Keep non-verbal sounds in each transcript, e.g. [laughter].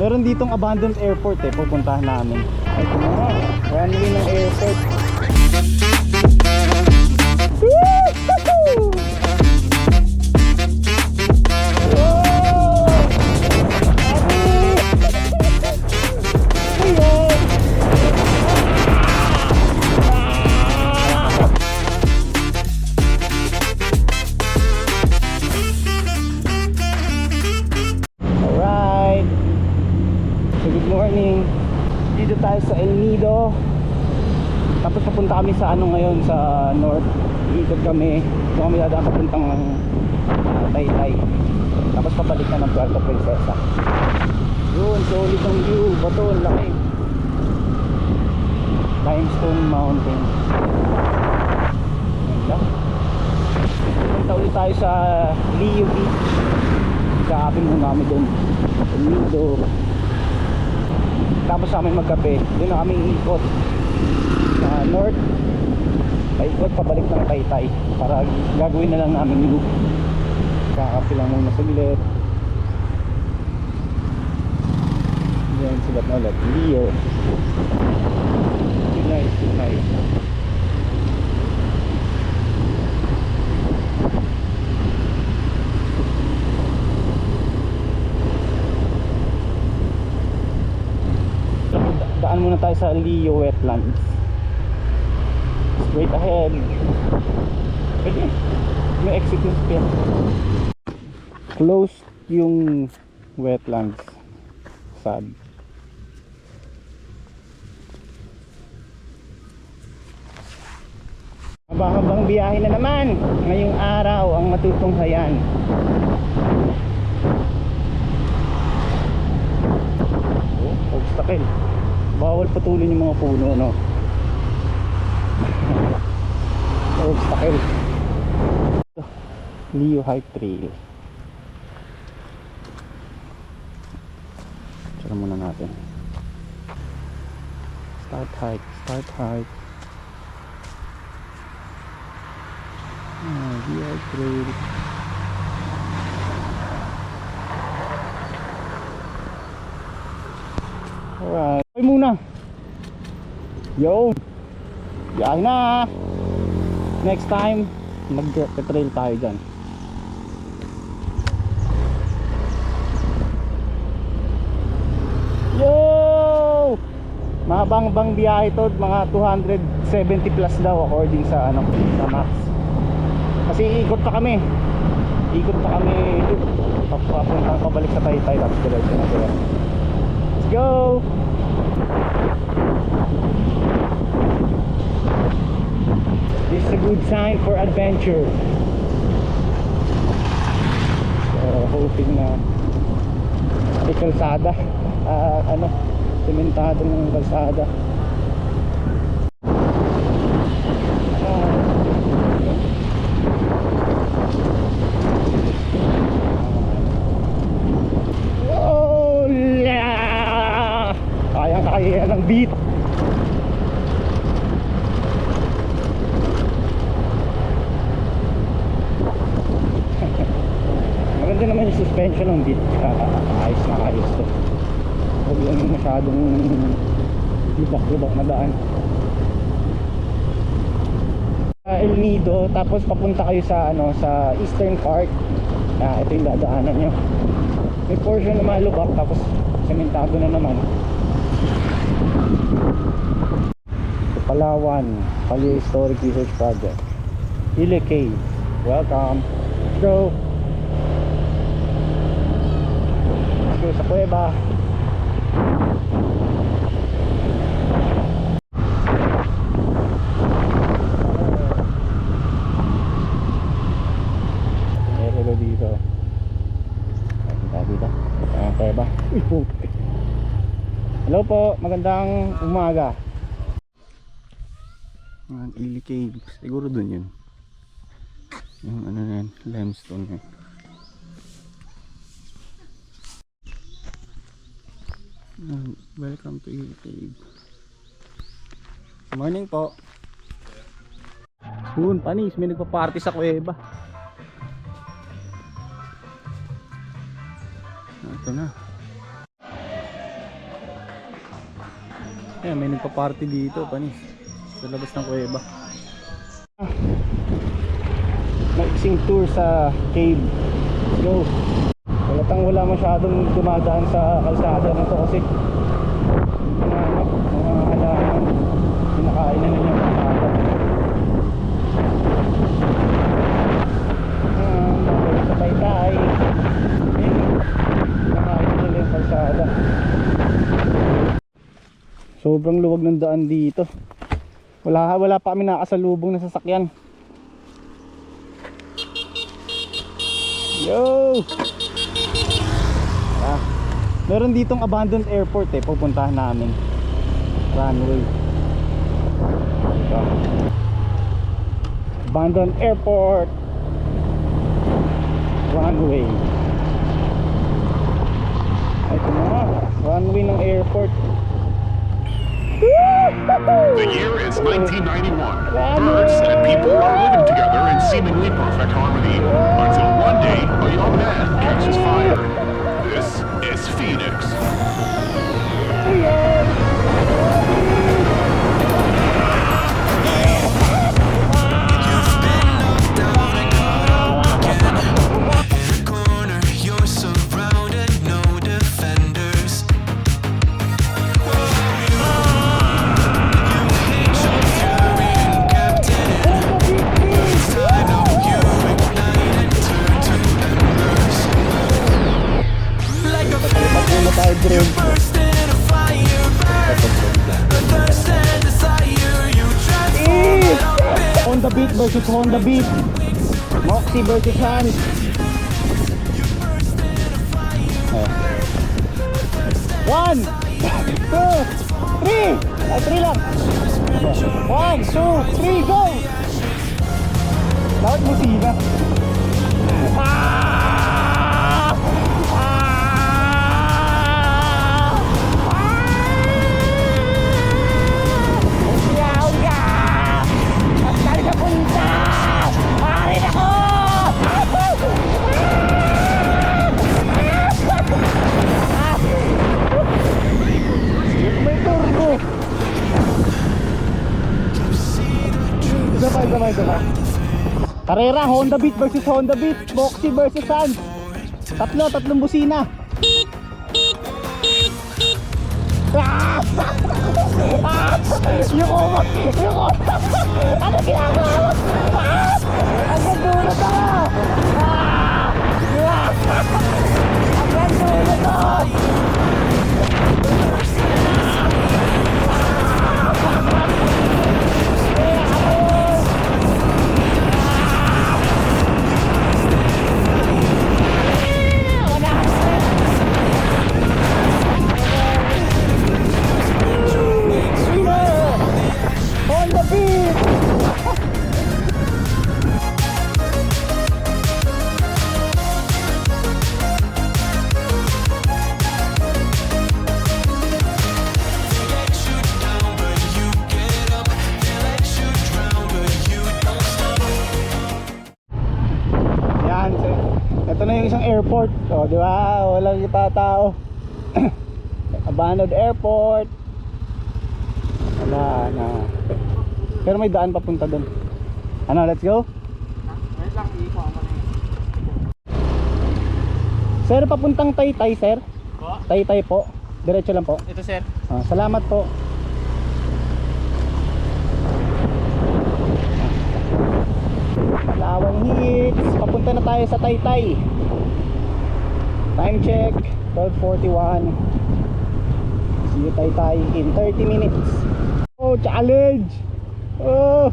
Meron ditong abandoned airport eh, pupuntahan namin. Ito na. Runway ng airport. Sa El Nido. Tapos papunta kami sa ano ngayon sa north. Iikot kami. Doon kami dadaan papuntang uh, Taytay. Tapos pabalik na ng Puerto Princesa. Yun, solid ang view. Bato, ang laki. Limestone Mountain. Ganda. Punta ulit tayo sa Leo Beach. Kaapin muna kami doon. El Nido. Tapos sa amin magkape. Doon na kami ikot sa north. Paikot pabalik ng Taytay para gagawin na lang namin loop. Kakape lang muna sa bilet. Yan sila na ulit. Leo. Tunay, tunay. Da- daan muna tayo sa Leo Wetlands. Straight ahead. Pwede. May exit na spin. Closed yung wetlands. Sad. Habang biyahe na naman. Ngayong araw ang matutunghayan. Oh, obstacle. Bawal putulin yung mga puno, no? obstacle. Leo Hike Trail. Tsaka muna natin. Start hike, start hike. Ah, Leo Hike Trail. Alright. Yo. Biyahe na. Next time, mag-trail tayo dyan. Yo! Mahabang bang biyahe to, mga 270 plus daw according sa ano, sa maps. Kasi ikot pa kami. Ikot pa kami papuntang pabalik sa Taytay tapos diretso na. Let's go! This is a good sign for adventure. So, hoping na may kalsada. [laughs] Ah, ano, sementado ng kalsada. Oh, yeah! Kayang kaya ng beat. Maganda naman yung suspension ng beat. Uh, ayos na ayos to. Huwag lang yung masyadong lubak-lubak na daan. Uh, El Nido, tapos papunta kayo sa ano sa Eastern Park. Ah, ito yung dadaanan nyo. May portion na malubak tapos sementado na naman. Palawan, Palya Historic Research Project. Ile Cave. Welcome. Go. Go sa kuweba. May hello dito. Dito. Ah, kuweba. Uy, puti. Hello po, magandang umaga. Mga Ili Cave. Siguro dun yun. Yung ano na yan, limestone yun. Yan, Welcome to Ili Cave. Morning po. Yun, panis, may nagpa-party sa kuweba. Ito na. Ayan, may nagpa-party dito, panis. Sa labas ng kuweba. Maiksing tour sa cave. Let's go. Walatang wala masyadong dumadaan sa kalsada nito kasi ano, mga halaman. Pinakain na nila yung kalsada. Ah, mga sa taytay. Ayun, Pinakain na nila yung. Sobrang luwag ng daan dito. Wala wala pa kami nakasalubong na sasakyan. Yo! Meron ditong abandoned airport eh, pupuntahan namin. Runway. Ito. Abandoned airport. Runway. Ito na runway ng airport. The year is 1991. Birds and people are living together in seemingly perfect harmony until one day a young man catches fire. This is Phoenix. Versus Honda Beat. Moxie versus Hans. Oh. One, two, three. Ay, three lang. One, two, three, go! Dapat musina. Ah! Honda Beat versus Honda Beat. Moxie versus Sans. Tatlo, tatlong busina. Ah! Ah! Yung umot! Yung umot! Ano ginagawa mo? Ah! Ang gandulot ako! Ah! Ang gandulot ako! Airport. O, di ba? Walang kita tao. [clears throat] Abandoned airport. Wala na. Pero may daan papunta doon. Ano, let's go? Sir, papuntang Taytay, sir. Po? Taytay po. Diretso lang po. Ito sir. Ah, salamat po. Lawang hits. Papunta na tayo sa Taytay. Time check. 12.41. See you Taytay in 30 minutes. Oh, challenge! Oh!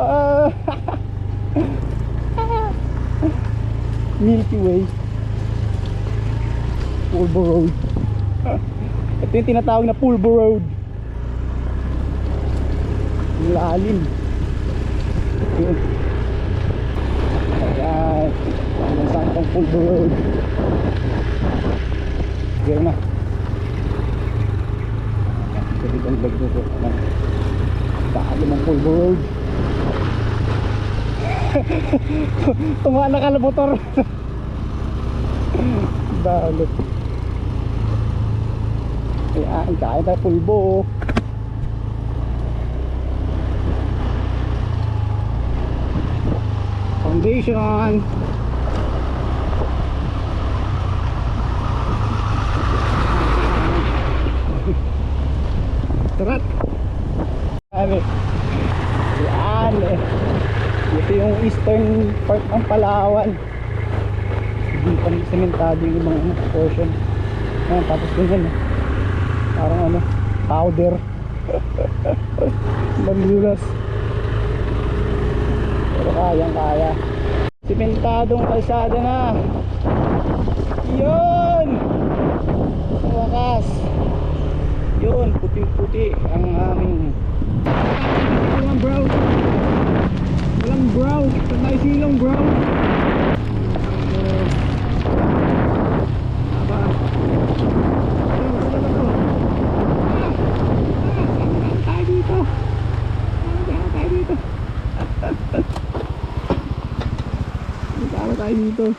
Ah! [laughs] Milky Way. Pulbo Road. [laughs] Ito yung tinatawag na Pulbo Road. Lalim. Yun. Ayan. Hanggang saan itong Pulbo Road. Sige na. Sige ang vlog nito. Lalim ang Pulbo Road. Tunga na ka na motor. Balot. Ayan, kain tayo pulbo. Foundation. [laughs] Tarat. Sabi. Yan eh. Ito yung eastern part ng Palawan. Hindi pa sementado yung ibang portion. Ayan, tapos ganyan eh. Parang ano, powder. [laughs] Malulas. Pero kayang kaya. Simentadong kalsada na. Yun! Sa wakas. Yun, puting-puti ang aming Walang brown. Walang brown. Saan tayo silong brown? Aba. Ayun, ano ba to? Ah! Ah! Saan tayo dito? Saan tayo dito? Saan tayo dito?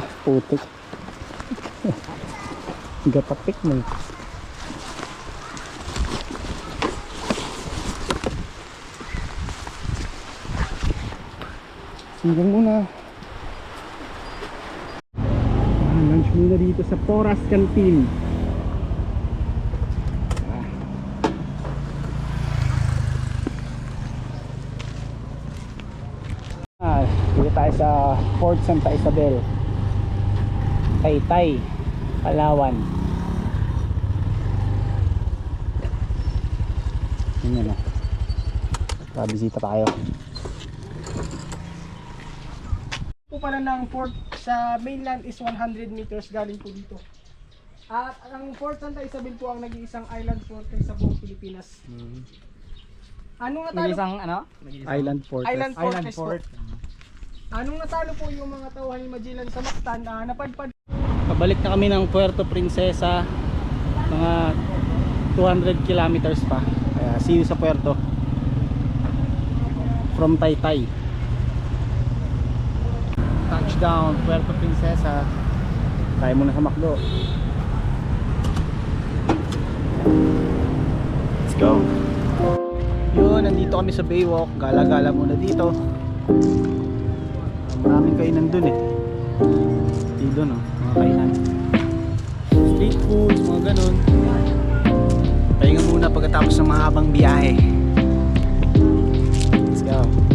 Ah, Putik. Gapatik mo. eh. Sigang muna. Ah, lunch muna dito sa Poras Canteen. Ah, dito tayo sa Fort Santa Isabel. Taytay, Palawan. Yun yun oh. Tara, bisita tayo. po pala ng fort sa mainland is 100 meters galing po dito. At ang Fort Santa Isabel po ang nag-iisang island fort sa buong Pilipinas. Anong natalo? Isang ano? Island Fort. Island Island Fortress Fort. Anong natalo po yung mga tauhan ni Magellan sa Mactan na napadpad Pabalik na kami ng Puerto Princesa. Mga 200 kilometers pa. Kaya see you sa Puerto. From Taytay. Touchdown, Puerto Princesa. Tayo muna sa McDo. Let's go. Yun, nandito kami sa Baywalk. Gala-gala muna dito. Maraming kainan dun eh. Dito no, mga kainan. Street foods, mga ganun. Pahinga muna pagkatapos ng mahabang biyahe. Let's go.